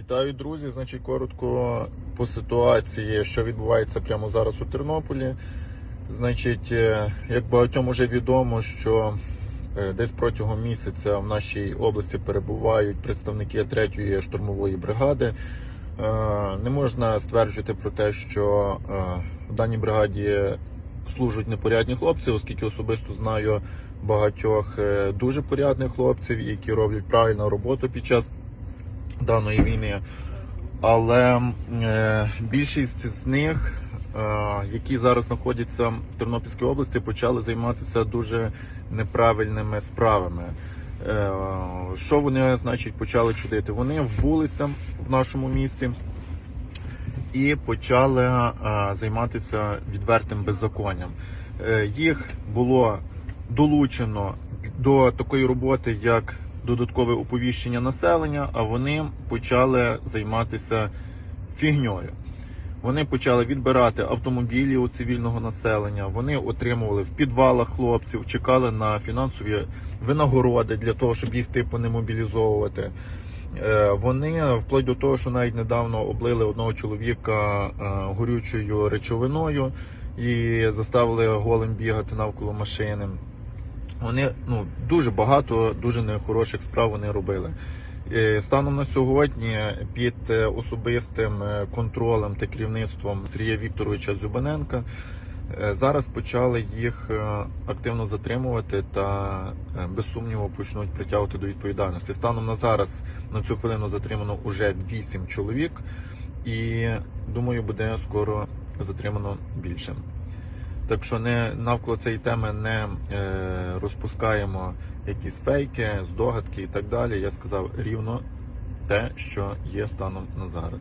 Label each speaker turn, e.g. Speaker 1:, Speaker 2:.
Speaker 1: Вітаю, друзі. Значить, коротко по ситуації, що відбувається прямо зараз у Тернополі. Значить, е, як багатьом уже відомо, що е, десь протягом місяця в нашій області перебувають представники 3-ї штурмової бригади. Е, Не можна стверджувати про те, що в даній бригаді служать непорядні хлопці, оскільки особисто знаю багатьох дуже порядних хлопців, які роблять правильну роботу під час даної війни. Але е, більшість з них, е, які зараз знаходяться в Тернопільській області, почали займатися дуже неправильними справами. Е, що вони, значить, почали чудити? Вони вбулися в нашому місті і почали е, займатися відвертим беззаконням. Е, їх було долучено до такої роботи, як додаткове оповіщення населення, а вони почали займатися фігньою. Вони почали відбирати автомобілі у цивільного населення. Вони отримували в підвалах хлопців, чекали на фінансові винагороди для того, щоб їх типу не мобілізовувати. Е, Вони вплоть до того, що навіть недавно облили одного чоловіка е, горючою речовиною і заставили голим бігати навколо машини. Вони ну дуже багато дуже нехороших справ вони робили. Е, Станом на сьогодні під е, особистим е, контролем та керівництвом Сергія Вікторовича Зюбаненка зараз почали їх активно затримувати та без сумніву почнуть притягувати до відповідальності. Станом на зараз на цю хвилину затримано уже 8 чоловік, і думаю, буде скоро затримано більше. Так що не навколо цієї теми не е, розпускаємо якісь фейки, здогадки і так далі. Я сказав рівно те, що є станом на зараз.